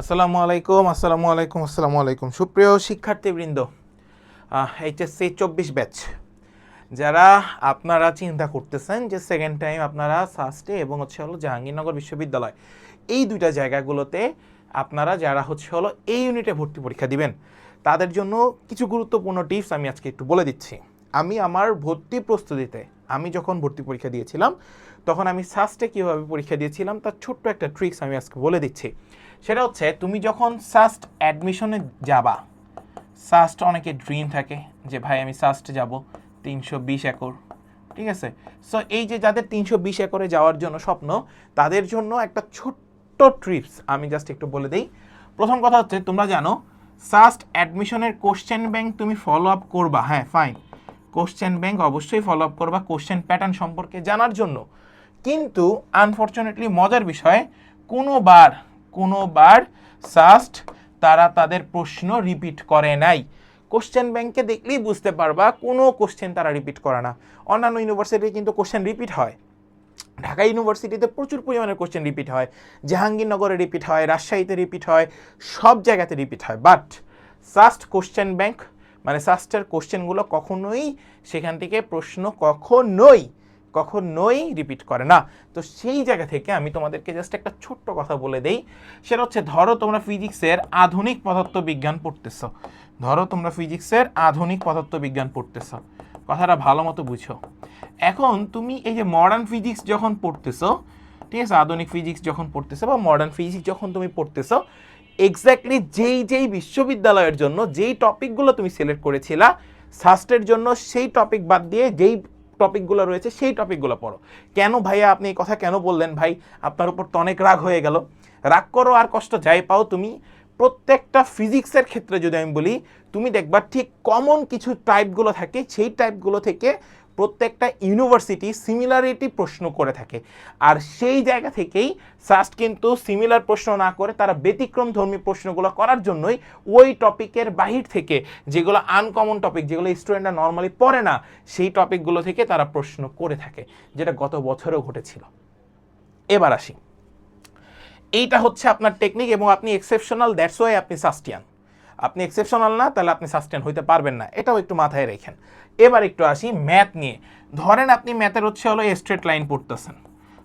আসসালামু আলাইকুম আসসালামু আলাইকুম আসসালামু আলাইকুম। সুপ্রিয় শিক্ষার্থীবৃন্দ এইচএসসি চব্বিশ ব্যাচ, যারা আপনারা চিন্তা করতেছেন যে সেকেন্ড টাইম আপনারা সাস্টে এবং হচ্ছে হলো জাহাঙ্গীরনগর বিশ্ববিদ্যালয়, এই দুইটা জায়গাগুলোতে আপনারা যারা হচ্ছে হলো এই ইউনিটে ভর্তি পরীক্ষা দিবেন, তাদের জন্য কিছু গুরুত্বপূর্ণ টিপস আমি আজকে একটু বলে দিচ্ছি। আমি আমার ভর্তি প্রস্তুতিতে, আমি যখন ভর্তি পরীক্ষা দিয়েছিলাম তখন আমি সাস্টে কীভাবে পরীক্ষা দিয়েছিলাম, তার ছোট্ট একটা ট্রিক্স আমি আজকে বলে দিচ্ছি। সেটা হচ্ছে, তুমি যখন সাস্ট অ্যাডমিশনে যাবা সাস্ট অনেকে ড্রিম থাকে যে, ভাই, আমি সাস্ট যাব, তিনশো বিশ একর। ঠিক আছে? সো এই যে যাদের তিনশো বিশ একরে যাওয়ার জন্য স্বপ্ন, তাদের জন্য একটা ছোট্ট ট্রিপস আমি জাস্ট একটু বলে দিই। প্রথম কথা হচ্ছে, তোমরা জানো সাস্ট অ্যাডমিশনের কোশ্চেন ব্যাংক তুমি ফলো আপ করবা। হ্যাঁ ফাইন কোশ্চেন ব্যাংক অবশ্যই ফলো আপ করবা কোশ্চেন প্যাটার্ন সম্পর্কে জানার জন্য। কিন্তু আনফর্চুনেটলি মজার বিষয়, কোনোবার কোনোবার সাস্ট তারা তাদের প্রশ্ন রিপিট করে নাই। কোশ্চেন ব্যাংকে দেখলেই বুঝতে পারবা, কোনো কোশ্চেন তারা রিপিট করে না। অন্যান্য ইউনিভার্সিটি কিন্তু কোশ্চেন রিপিট হয়। ঢাকা ইউনিভার্সিটিতে প্রচুর পরিমাণে কোশ্চেন রিপিট হয়। জাহাঙ্গীরনগরে রিপিট হয়, রাজশাহীতে রিপিট হয়, সব জায়গাতে রিপিট হয়। বাট সাস্ট কোশ্চেন ব্যাংক মানে সাস্টের কোশ্চেনগুলো কখনোই সেখান থেকে প্রশ্ন কখনোই কখনোই রিপিট করে না। তো সেই জায়গা থেকে আমি তোমাদেরকে জাস্ট একটা ছোট্ট কথা বলে দেই। সেটা হচ্ছে, ধরো তোমরা ফিজিক্সের আধুনিক পদার্থবিজ্ঞান পড়তেছো। ধরো তোমরা ফিজিক্সের আধুনিক পদার্থবিজ্ঞান পড়তেছো। কথাটা ভালো মতো বুঝো। এখন তুমি এই যে মডার্ন ফিজিক্স যখন পড়তেছো, ঠিক আছে, আধুনিক ফিজিক্স যখন পড়তেছো বা মডার্ন ফিজিক্স যখন তুমি পড়তেছো এক্স্যাক্টলি যেই যেই বিশ্ববিদ্যালয়ের জন্য যেই টপিকগুলো তুমি সিলেক্ট করেছিলা সাস্টের জন্য সেই টপিক বাদ দিয়ে যেই টপিকগুলো রয়েছে, সেই টপিকগুলো পড়ো। কেন ভাইয়া আপনি এই কথা কেন বললেন ভাই? আপনার উপর তো অনেক রাগ হয়ে গেল। রাগ করো, আর কষ্ট যাই পাও তুমি। প্রত্যেকটা ফিজিক্সের ক্ষেত্রে যদি আমি বলি, তুমি দেখবা ঠিক কমন কিছু টাইপগুলো থাকে, সেই টাইপগুলো থেকে প্রত্যেকটা ইউনিভার্সিটি সিমিলারিটি প্রশ্ন করে থাকে। আর সেই জায়গা থেকেই সাস্ট কিন্তু সিমিলার প্রশ্ন না করে তারা ব্যতিক্রম ধর্মী প্রশ্নগুলো করার জন্যই ওই টপিকের বাহির থেকে যেগুলো আনকমন টপিক যেগুলো স্টুডেন্টরা নর্মালি পড়ে না, সেই টপিকগুলো থেকে তারা প্রশ্ন করে থাকে, যেটা গত বছরেও ঘটেছিল। এবার আসি। এইটা হচ্ছে আপনার টেকনিক এবং আপনি এক্সেপশনাল দ্যাটস ওয়াই আপনি সাস্টিয়ান আপনি এক্সেপশনাল না, তাহলে আপনি সাস্টেন হইতে পারবেন না। এটাও একটু মাথায় রেখেন। এবার একটু আসি ম্যাথ নিয়ে। ধরেন আপনি ম্যাথের হচ্ছে হলো স্ট্রেট লাইন পড়তেছেন।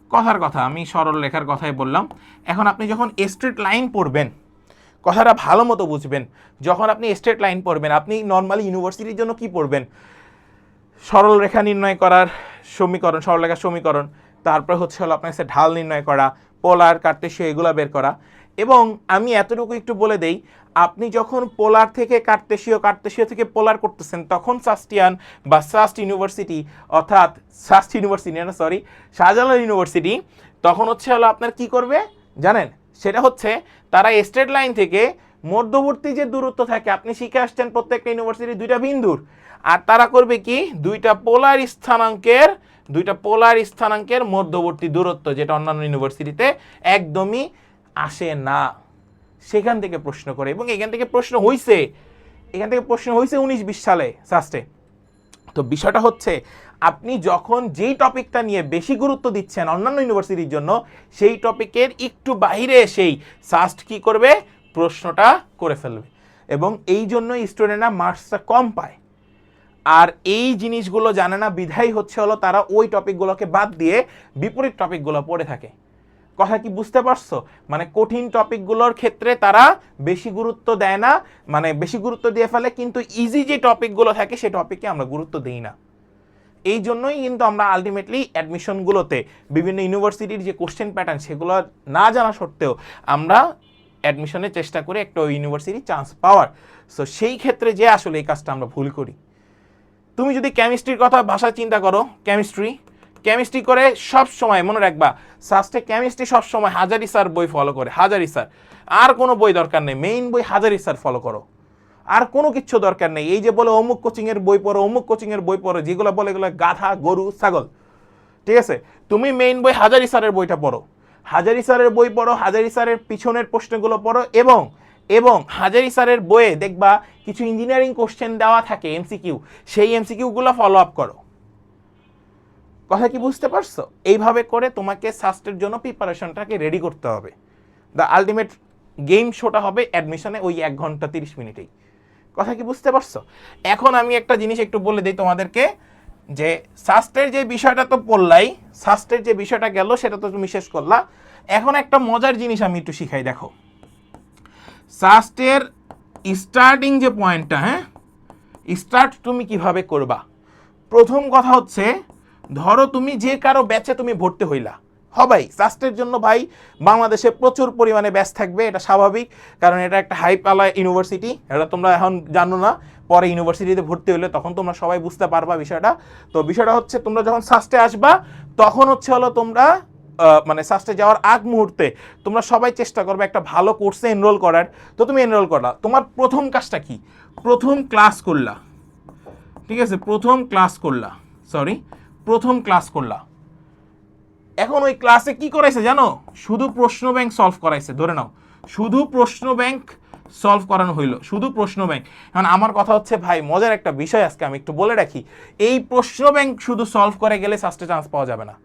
কথার কথা, আমি সরল লেখার কথাই বললাম। এখন আপনি যখন স্ট্রেট লাইন পড়বেন, কথাটা ভালো মতো বুঝবেন, যখন আপনি স্ট্রেট লাইন পড়বেন, আপনি নর্মালি ইউনিভার্সিটির জন্য কি পড়বেন? সরল রেখা নির্ণয় করার সমীকরণ সরলরেখার সমীকরণ, তারপর হচ্ছে হলো আপনার ঢাল নির্ণয় করা পোলার কার্তেশীয় এগুলো বের করা। এবং আমি এতটুকু একটু বলে দেই আপনি যখন পোলার থেকে কার্তেশীয় কার্তেশীয় থেকে পোলার করতেছেন, তখন সাস্টিয়ান বা সাস্ট ইউনিভার্সিটি অর্থাৎ সাস্ট ইউনিভার্সিটি না সরি শাহজালাল ইউনিভার্সিটি তখন হচ্ছে হলো আপনার কি করবে? জানেন, সেটা হচ্ছে তারা স্ট্রেট লাইন থেকে মধ্যবর্তী যে দূরত্ব থাকে, আপনি শিখে আসছেন প্রত্যেকটা ইউনিভার্সিটি দুইটা বিন্দুর। আর তারা করবে কি? দুইটা পোলার স্থানাঙ্কের, দুইটা পোলার স্থানাঙ্কের মধ্যবর্তী দূরত্ব, যেটা অন্যান্য ইউনিভার্সিটিতে একদমই আসে না। সেখান থেকে প্রশ্ন করে এবং এখান থেকে প্রশ্ন হইছে। এখান থেকে প্রশ্ন হয়েছে উনিশ বিশ সালে সাস্টে তো বিষয়টা হচ্ছে, আপনি যখন যেই টপিকটা নিয়ে বেশি গুরুত্ব দিচ্ছেন অন্যান্য ইউনিভার্সিটির জন্য, সেই টপিকের একটু বাইরে এসেই সাস্ট কি করবে? প্রশ্নটা করে ফেলবে। এবং এই জন্য স্টুডেন্টরা মার্কসটা কম পায়। আর এই জিনিসগুলো জানে না বিধাই হচ্ছে হলো তারা ওই টপিকগুলোকে বাদ দিয়ে বিপরীত টপিকগুলো পড়ে থাকে। কথা কি বুঝতে পারছ? মানে কঠিন টপিকগুলোর ক্ষেত্রে তারা বেশি গুরুত্ব দেয় না মানে বেশি গুরুত্ব দিয়ে ফেলে, কিন্তু ইজি যে টপিকগুলো থাকে সেই টপিকে আমরা গুরুত্ব দিই না। এই জন্যই কিন্তু আমরা আলটিমেটলি অ্যাডমিশনগুলোতে বিভিন্ন ইউনিভার্সিটির যে কোশ্চেন প্যাটার্ন সেগুলো না জানা সত্ত্বেও আমরা অ্যাডমিশনের চেষ্টা করি একটা ইউনিভার্সিটি চান্স পাওয়ার। সো সেই ক্ষেত্রে যে আসলে এই কাজটা আমরা ভুল করি। তুমি যদি কেমিস্ট্রির কথা ভাষা চিন্তা করো কেমিস্ট্রি কেমিস্ট্রি করে সব সময়, মনে রাখবা সাস্টে কেমিস্ট্রি সব সময় হাজারি স্যার বই ফলো করে, হাজারি স্যার আর কোনো বই দরকার নেই মেইন বই হাজারি স্যার ফলো করো। আর কোনো কিছু দরকার নেই, এই যে বলে অমুক কোচিংয়ের বই পড়ো, অমুক কোচিংয়ের বই পড়ো, যেগুলো বলে এগুলো গাধা, গরু, ছাগল। ঠিক আছে? তুমি মেইন বই হাজারি স্যারের বইটা পড়ো। হাজারি স্যারের বই পড়ো, হাজারি স্যারের পিছনের প্রশ্নগুলো পড়ো এবং এবং হাজারি স্যারের বইয়ে দেখবা কিছু ইঞ্জিনিয়ারিং কোশ্চেন দেওয়া থাকে এমসিকিউ সেই এমসিকিউগুলো ফলো আপ করো। কথা কি বুঝতে পারছ? এইভাবে করে তোমাকে সাস্টের জন্য প্রিপারেশনটাকে রেডি করতে হবে। দ্য আলটিমেট গেম শোটা হবে অ্যাডমিশনে ওই এক ঘণ্টা তিরিশ মিনিটেই। কথা কি বুঝতে পারছ? এখন আমি একটা জিনিস একটু বলে দিই তোমাদেরকে, যে সাস্টের যে বিষয়টা তো পড়লাই সাস্টের যে বিষয়টা গেল সেটা তো তুমি শেষ করলা। এখন একটা মজার জিনিস আমি একটু শিখাই, দেখো। সাস্টের স্টার্টিং যে পয়েন্টটা হ্যাঁ? স্টার্ট তুমি কীভাবে করবা? প্রথম কথা হচ্ছে ধরো তুমি যে কারও ব্যাচে তুমি ভর্তি হইলা। হবাই সাস্টের জন্য ভাই বাংলাদেশে প্রচুর পরিমাণে ব্যাচ থাকবে, এটা স্বাভাবিক। কারণ এটা একটা হাইপালা ইউনিভার্সিটি এটা তোমরা এখন জানো না। পরে ইউনিভার্সিটিতে ভর্তি হলে তখন তোমরা সবাই বুঝতে পারবা বিষয়টা। তো বিষয়টা হচ্ছে, তোমরা যখন সাস্টে আসবা, তখন হচ্ছে হলো তোমরা মানে সাস্টে যাওয়ার আগ মুহূর্তে তোমরা সবাই চেষ্টা করবে একটা ভালো কোর্সে এনরোল করার। তো তুমি এনরোল করলা। তোমার প্রথম কাজটা কি? প্রথম ক্লাস করলা। ঠিক আছে? প্রথম ক্লাস করলা। সরি প্রথম ক্লাস করলা। এখন ওই ক্লাসে কি করাইছে জানো? শুধু প্রশ্ন ব্যাংক সলভ করাইছে, ধরে নাও। শুধু প্রশ্ন ব্যাংক সলভ করানো হইল, শুধু প্রশ্ন ব্যাংক এখন আমার কথা হচ্ছে, ভাই, মজার একটা বিষয় আজকে আমি একটু বলে রাখি। এই প্রশ্ন ব্যাংক শুধু সলভ করে গেলে সাস্টে চান্স পাওয়া যাবে না।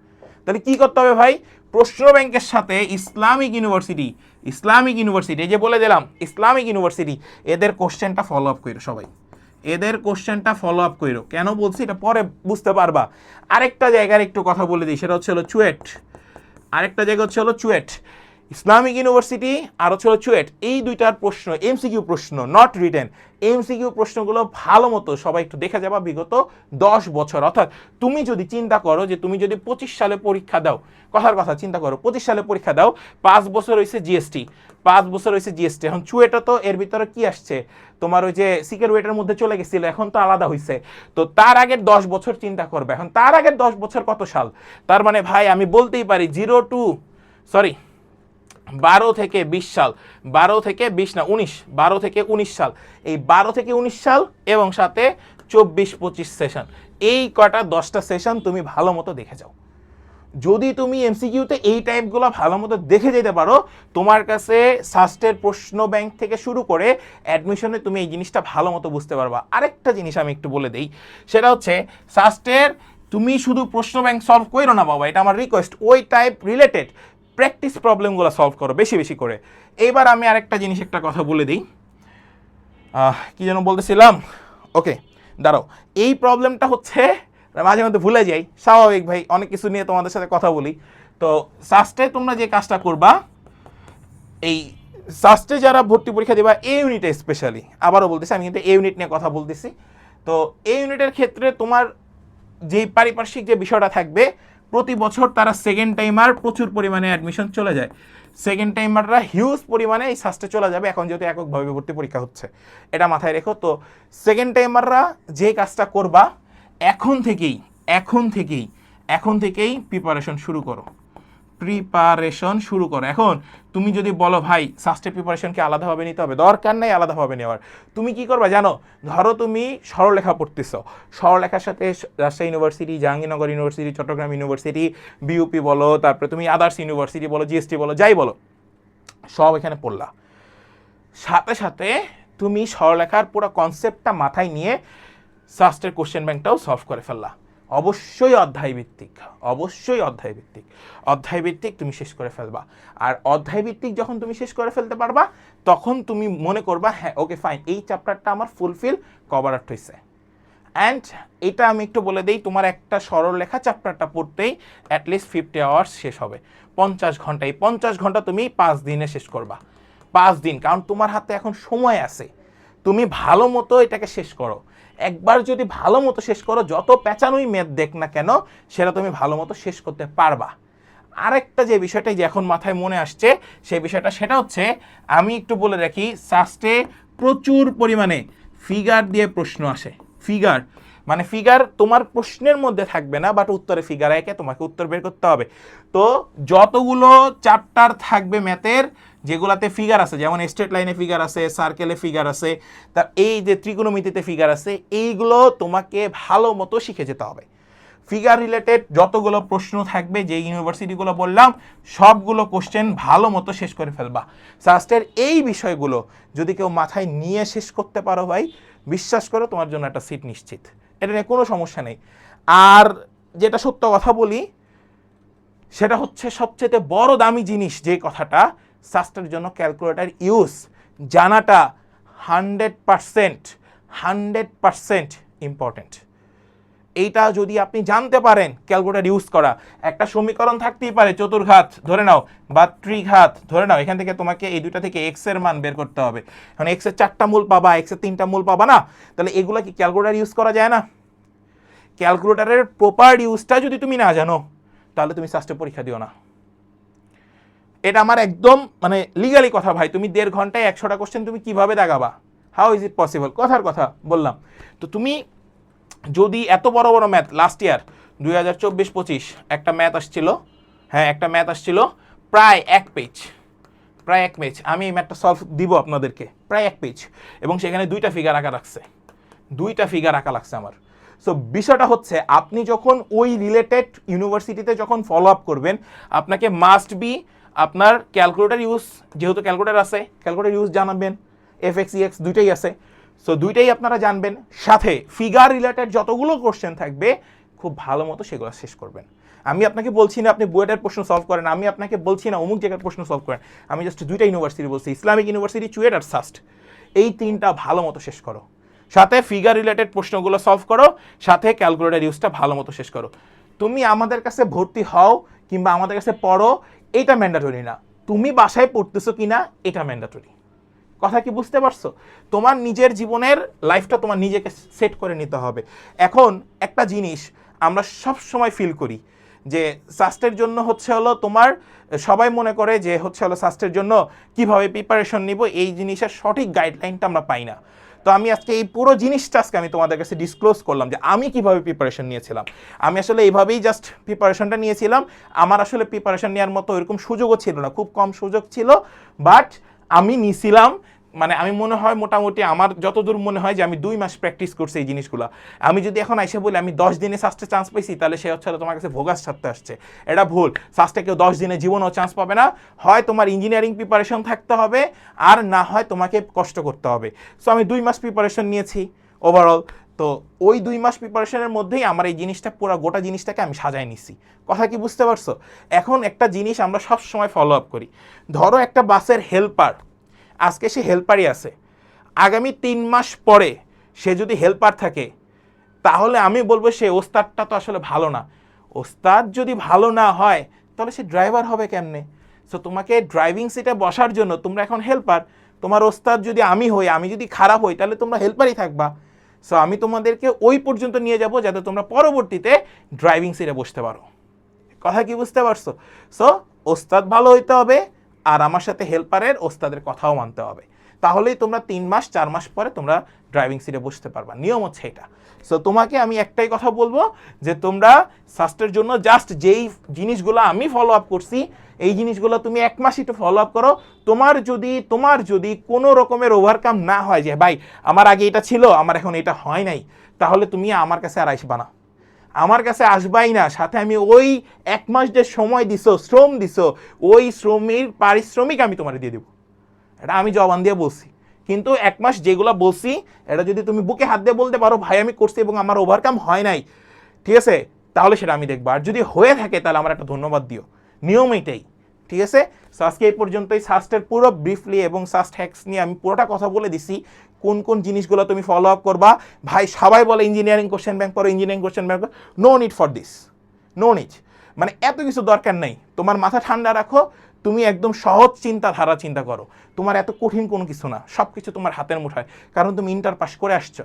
তাহলে কি করতে হবে ভাই? প্রশ্ন ব্যাংকের সাথে ইসলামিক ইউনিভার্সিটি ইসলামিক ইউনিভার্সিটি যে বলে দিলাম, ইসলামিক ইউনিভার্সিটি এদের কোশ্চেনটা ফলো আপ করি সবাই। এদের কোশ্চেনটা ফলো আপ করো কেন বলছি? এটা পরে বুঝতে পারবা। আরেকটা জায়গার একটু কথা বলে দিই, সেটা হচ্ছে হলো চুয়েট। আরেকটা জায়গা হচ্ছে হলো চুয়েট। ইসলামিক ইউনিভার্সিটি আর হলো চুয়েট, এই দুইটার প্রশ্ন, এমসিকিউ প্রশ্ন নট রিটেন এমসিকিউ প্রশ্নগুলো ভালো মতো সবাই একটু দেখে যাবা বিগত দশ বছর। অর্থাৎ তুমি যদি চিন্তা করো যে তুমি যদি পঁচিশ সালে পরীক্ষা দাও, কথার কথা, চিন্তা করো, পঁচিশ সালে পরীক্ষা দাও, পাঁচ বছর হয়েছে জিএসটি পাঁচ বছর হয়েছে জিএসটি এখন চুয়েটা তো এর ভিতরে কি আসছে? তোমার ওই যে সিকের ওয়েটের মধ্যে চলে গেছিল, এখন তো আলাদা হয়েছে তো তার আগের দশ বছর চিন্তা করবে। এখন তার আগের দশ বছর কত সাল? তার মানে ভাই, আমি বলতেই পারি জিরো টু সরি বারো থেকে বিশ সাল, বারো থেকে বিশ না, উনিশ, বারো থেকে উনিশ সাল। এই বারো থেকে উনিশ সাল এবং সাথে চব্বিশ পঁচিশ সেশন এই কটা দশটা সেশন তুমি ভালো মতো দেখে যাও। যদি তুমি এমসিকিউতে এই টাইপগুলো ভালো মতো দেখে যেতে পারো, তোমার কাছে সাস্টের প্রশ্ন ব্যাংক থেকে শুরু করে অ্যাডমিশনে তুমি এই জিনিসটা ভালো মতো বুঝতে পারবা। আরেকটা জিনিস আমি একটু বলে দিই, সেটা হচ্ছে সাস্টের তুমি শুধু প্রশ্ন ব্যাংক সলভ করো না বাবা, এটা আমার রিকোয়েস্ট ওই টাইপ রিলেটেড প্র্যাকটিস প্রবলেমগুলো সলভ করো, বেশি বেশি করে। এইবার আমি আরেকটা জিনিস, একটা কথা বলে দিই। কি যেন বলতেছিলাম? ওকে দাঁড়াও। এই প্রবলেমটা হচ্ছে, মাঝে মধ্যে ভুলে যাই, স্বাভাবিক ভাই, অনেক কিছু নিয়ে তোমাদের সাথে কথা বলি। তো সাস্টে তোমরা যে কাজটা করবা, এই সাস্টে যারা ভর্তি পরীক্ষা দেবা এ ইউনিটে স্পেশালি আবারও বলতেছি, আমি কিন্তু এ ইউনিট নিয়ে কথা বলতেছি। তো এ ইউনিটের ক্ষেত্রে তোমার যেই পারিপার্শ্বিক যে বিষয়টা থাকবে প্রতি বছর তারা সেকেন্ড টাইমার প্রচুর পরিমাণে অ্যাডমিশন চলে যায়। সেকেন্ড টাইমাররা হিউজ পরিমাণে এই সাস্টে চলে যাবে, এখন যেহেতু এককভাবে ভর্তি পরীক্ষা হচ্ছে। এটা মাথায় রেখো, তো সেকেন্ড টাইমাররা যে কাজটা করবা, এখন থেকেই এখন থেকেই এখন থেকেই প্রিপারেশন শুরু করো। প্রিপারেশন শুরু করো। এখন তুমি যদি বলো, ভাই সাস্টের প্রিপারেশনকে আলাদাভাবে নিতে হবে? দরকার নাই আলাদাভাবে নেওয়ার। তুমি কি করবা জানো? ধরো তুমি সরলরেখা পড়তেছো। সরলরেখার সাথে Rajshahi university Jahangirnagar university Chittagong university BUP বলো, তারপরে তুমি আদার্স ইউনিভার্সিটি বলো জিএসটি বলো, যাই বলো, সব এখানে পড়লা। সাথে সাথে তুমি সরলেখার পুরো কনসেপ্টটা মাথায় নিয়ে সাস্টের কোশ্চেন ব্যাংকটাও সলভ করে ফেললা। অবশ্যই অধ্যায় ভিত্তিক অবশ্যই অধ্যায় ভিত্তিক অধ্যায় ভিত্তিক তুমি শেষ করে ফেলবা। আর অধ্যায় ভিত্তিক যখন তুমি শেষ করে ফেলতে পারবা, তখন তুমি মনে করবা হ্যাঁ ওকে ফাইন এই চ্যাপ্টারটা আমার ফুলফিল কভার আপ হয়েছে অ্যান্ড এটা আমি একটু বলে দিই, তোমার একটা সরল লেখা চ্যাপ্টারটা পড়তেই অ্যাটলিস্ট ফিফটি আওয়ার্স শেষ হবে। পঞ্চাশ ঘণ্টা, এই পঞ্চাশ ঘণ্টা তুমি পাঁচ দিনে শেষ করবা। পাঁচ দিন, কারণ তোমার হাতে এখন সময় আছে। তুমি ভালো মতো এটাকে শেষ করো। একবার যদি ভালো মতো শেষ করো, যত পেঁচানোই মেদ দেখ না কেন, সেটা তুমি ভালো মতো শেষ করতে পারবা। আরেকটা যে বিষয়টা যে এখন মাথায় মনে আসছে, সেই বিষয়টা সেটা হচ্ছে, আমি একটু বলে রাখি, সাস্টে প্রচুর পরিমাণে ফিগার দিয়ে প্রশ্ন আসে। ফিগার মানে ফিগার তোমার প্রশ্নের মধ্যে থাকবে না বাট উত্তরে ফিগার একে তোমাকে উত্তর বের করতে হবে। তো যতগুলো চ্যাপ্টার থাকবে ম্যাথের যেগুলাতে ফিগার আছে, যেমন স্ট্রেট লাইনে ফিগার আছে সার্কেলে ফিগার আছে, তা এই যে ত্রিকোণমিতিতে ফিগার আছে, এইগুলো তোমাকে ভালো মতো শিখে যেতে হবে। ফিগার রিলেটেড যতগুলো প্রশ্ন থাকবে যে ইউনিভার্সিটিগুলো বললাম, সবগুলো কোশ্চেন ভালো মতো শেষ করে ফেলবা। সাস্টের এই বিষয়গুলো যদি কেউ মাথায় নিয়ে শেষ করতে পারো ভাই, বিশ্বাস করো তোমার জন্য একটা সিট নিশ্চিত। এটা নিয়ে কোনো সমস্যা নেই। আর যেটা সত্য কথা বলি, সেটা হচ্ছে সবচেয়ে বড় দামি জিনিস যে কথাটা সাস্টের জন্য ক্যালকুলেটার ইউজ জানাটা hundred percent hundred percent important এইটা যদি আপনি জানতে পারেন ক্যালকুলেটর ইউজ করা, একটা সমীকরণ থাকতেই পারে, চতুর্ঘাত, ধরে নাও, বা ত্রিঘাত, ধরে নাও, এখান থেকে তোমাকে এই দুইটা থেকে এক্সের মান বের করতে হবে। এখন এক্সের চারটা মূল পাবা এক্সের তিনটা মূল পাবা না, তাহলে এগুলা কি ক্যালকুলেটর ইউজ করা যায় না? ক্যালকুলেটারের প্রপার ইউজটা যদি তুমি না জানো, তাহলে তুমি সাস্টে পরীক্ষা দিও না। এটা আমার একদম মানে লিগালি কথা ভাই, তুমি দেড় ঘন্টায় একশোটা কোশ্চেন তুমি কীভাবে দাগাবা হাউ ইজ ইট পসিবল কথার কথা, বললাম। তো তুমি যদি এত বড় বড় ম্যাথ লাস্ট ইয়ার দুই হাজার চব্বিশ, পঁচিশ, একটা ম্যাথ আসছিল হ্যাঁ একটা ম্যাথ আসছিল, প্রায় এক পেজ প্রায় এক পেজ আমি এই ম্যাথটা সলভ দিব আপনাদেরকে, প্রায় এক পেজ এবং সেখানে দুইটা ফিগার আঁকা রাখছে দুইটা ফিগার আঁকা লাগছে আমার। সো বিষয়টা হচ্ছে, আপনি যখন ওই রিলেটেড ইউনিভার্সিটিতে যখন ফলো আপ করবেন, আপনাকে মাস্ট বি আপনার ক্যালকুলেটার ইউজ যেহেতু ক্যালকুলেটার আছে ক্যালকুলেটর ইউজ জানাবেন এফ এক্স ইএক্স দুইটাই আছে। সো দুইটাই আপনারা জানবেন। সাথে ফিগার রিলেটেড যতগুলো কোশ্চেন থাকবে, খুব ভালো মতো সেগুলো শেষ করবেন। আমি আপনাকে বলছি না আপনি বুয়েটের প্রশ্ন সলভ করেন, আমি আপনাকে বলছি না অমুক জায়গার প্রশ্ন সলভ করেন। আমি জাস্ট দুইটা ইউনিভার্সিটি বলছি ইসলামিক ইউনিভার্সিটি চুয়েট আর সাস্ট এই তিনটা ভালো মতো শেষ করো। সাথে ফিগার রিলেটেড প্রশ্নগুলো সলভ করো, সাথে ক্যালকুলেটার ইউজটা ভালো মতো শেষ করো। তুমি আমাদের কাছে ভর্তি হও কিংবা আমাদের কাছে পড়ো এটা ম্যান্ডাটরি না। তুমি বাসায় পড়তেছো কি না এটা ম্যান্ডাটরি কথা কি বুঝতে পারছ? তোমার নিজের জীবনের লাইফটা তোমার নিজেকে সেট করে নিতে হবে। এখন একটা জিনিস আমরা সব সময় ফিল করি যে সাস্টের জন্য হচ্ছে হলো তোমার, সবাই মনে করে যে হচ্ছে হলো সাস্টের জন্য কীভাবে প্রিপারেশন নিব, এই জিনিসের সঠিক গাইডলাইনটা আমরা পাই না। তো আমি আজকে এই পুরো জিনিসটা আজকে আমি তোমাদের কাছে ডিসক্লোজ করলাম যে আমি কীভাবে প্রিপারেশন নিয়েছিলাম। আমি আসলে এইভাবেই জাস্ট প্রিপারেশনটা নিয়েছিলাম। আমার আসলে প্রিপারেশন নেওয়ার মতো ওইরকম সুযোগও ছিল না। খুব কম সুযোগ ছিল বাট আমি নিছিলাম মানে আমি মনে হয় মোটামুটি আমার যতদূর মনে হয় যে আমি দুই মাস প্র্যাকটিস করছি এই জিনিসগুলো। আমি যদি এখন আইসে বলি, আমি দশ দিনে সাস্টে চান্স পাইছি, তাহলে সে হচ্ছে তোমার কাছে ভোগাস ছাড়তে আসছে। এটা ভুল। সাস্টে কেউ দশ দিনে জীবনেও চান্স পাবে না। হয় তোমার ইঞ্জিনিয়ারিং প্রিপারেশন থাকতে হবে, আর না হয় তোমাকে কষ্ট করতে হবে। সো আমি দুই মাস প্রিপারেশন নিয়েছি ওভারঅল তো ওই দুই মাস প্রিপারেশনের মধ্যেই আমার এই জিনিসটা, পুরো গোটা জিনিসটাকে আমি সাজায় নিছি। কথা কি বুঝতে পারছ? এখন একটা জিনিস আমরা সব সময় ফলো আপ করি। ধরো একটা বাসের হেল্পার আজকে সে হেল্পারই আছে। আগামী তিন মাস পরে সে যদি হেল্পার থাকে, তাহলে আমি বলব সে ওস্তাদটা তো আসলে ভালো না। ওস্তাদ যদি ভালো না হয়, তাহলে সে ড্রাইভার হবে কেমনে? সো তোমাকে ড্রাইভিং সিটে বসার জন্য তোমরা এখন হেল্পার তোমার ওস্তাদ যদি আমি হই, আমি যদি খারাপ হই, তাহলে তোমরা হেল্পারই থাকবা। সো আমি তোমাদেরকে ওই পর্যন্ত নিয়ে যাব যাতে তোমরা পরবর্তীতে ড্রাইভিং সিটে বসতে পারো। কথা কি বুঝতে পারছ? সো ওস্তাদ ভালো হইতে হবে আর আমার সাথে হেল্পারের ওস্তাদের কথাও মানতে হবে। তাহলেই তোমরা তিন মাস, চার মাস পরে তোমরা ড্রাইভিং সিটে বসতে পারবা। নিয়ম হচ্ছে এটা। সো তোমাকে আমি একটাই কথা বলব যে তোমরা সাস্টের জন্য জাস্ট যেই জিনিসগুলো আমি ফলো আপ করছি, এই জিনিসগুলো তুমি এক মাস একটু ফলো আপ করো। তোমার যদি তোমার যদি কোনো রকমের ওভারকাম না হয় যে, ভাই, আমার আগে এটা ছিল, আমার এখন এটা হয় নাই, তাহলে তুমি আমার কাছে আর আসবা না। আমার কাছে আসবাই না। সাথে আমি ওই এক মাস যে সময় দিছো, শ্রম দিছো, ওই শ্রমের পারিশ্রমিক আমি তোমার দিয়ে দেবো। এটা আমি জবান দিয়ে বলছি। কিন্তু এক মাস যেগুলো বলছি, এটা যদি তুমি বুকে হাত দিয়ে বলতে পারো, ভাই, আমি করছি এবং আমার ওভারকাম হয় নাই। ঠিক আছে? তাহলে সেটা আমি দেখব। আর যদি হয়ে থাকে, তাহলে আমার একটা ধন্যবাদ দিও। নিয়ম এটাই। ঠিক আছে? সো আজকে এই পর্যন্তই। সাস্টের পুরো ব্রিফলি এবং সাস্ট হ্যাক্স নিয়ে আমি পুরোটা কথা বলে দিছি। কোন কোন জিনিসগুলো তুমি ফলো আপ করবা? ভাই, সবাই বলে ইঞ্জিনিয়ারিং কোশ্চেন ব্যাংক করো engineering question bank no need for this no need মানে এত কিছু দরকার নেই। তোমার মাথা ঠান্ডা রাখো, তুমি একদম সহজ চিন্তাধারা চিন্তা করো। তোমার এত কঠিন কোনো কিছু না। সব কিছু তোমার হাতের মুঠায়। কারণ তুমি ইন্টার পাস করে আসছো।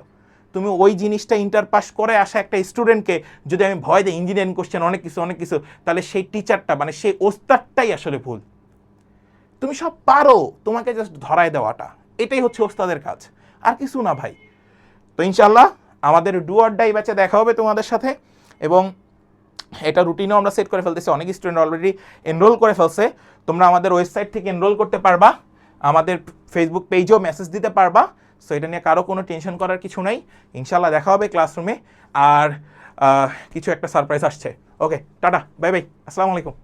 তুমি ওই জিনিসটা ইন্টার পাস করে আসা একটা স্টুডেন্টকে যদি আমি ভয় দিই ইঞ্জিনিয়ারিং কোশ্চেন অনেক কিছু অনেক কিছু, তাহলে সেই টিচারটা মানে সেই ওস্তাদটাই আসলে ভুল। তুমি সব পারো তোমাকে জাস্ট ধরায় দেওয়াটা। এটাই হচ্ছে ওস্তাদের কাজ। আর কিছু না ভাই। তো ইনশাল্লাহ আমাদের ডু ডুয়ার ডাই ব্যাচে দেখা হবে তোমাদের সাথে এবং এটা রুটিনও আমরা সেট করে ফেলতেছি। অনেক স্টুডেন্ট অলরেডি এনরোল করে ফেলছে। তোমরা আমাদের ওয়েবসাইট থেকে এনরোল করতে পারবা। আমাদের ফেসবুক পেজেও মেসেজ দিতে পারবা। সো এটা নিয়ে কারও কোনো টেনশন করার কিছু নাই। ইনশাল্লাহ দেখা হবে ক্লাসরুমে আর কিছু একটা সারপ্রাইজ আসছে। ওকে টাটা বাই বাই আসসালামু আলাইকুম।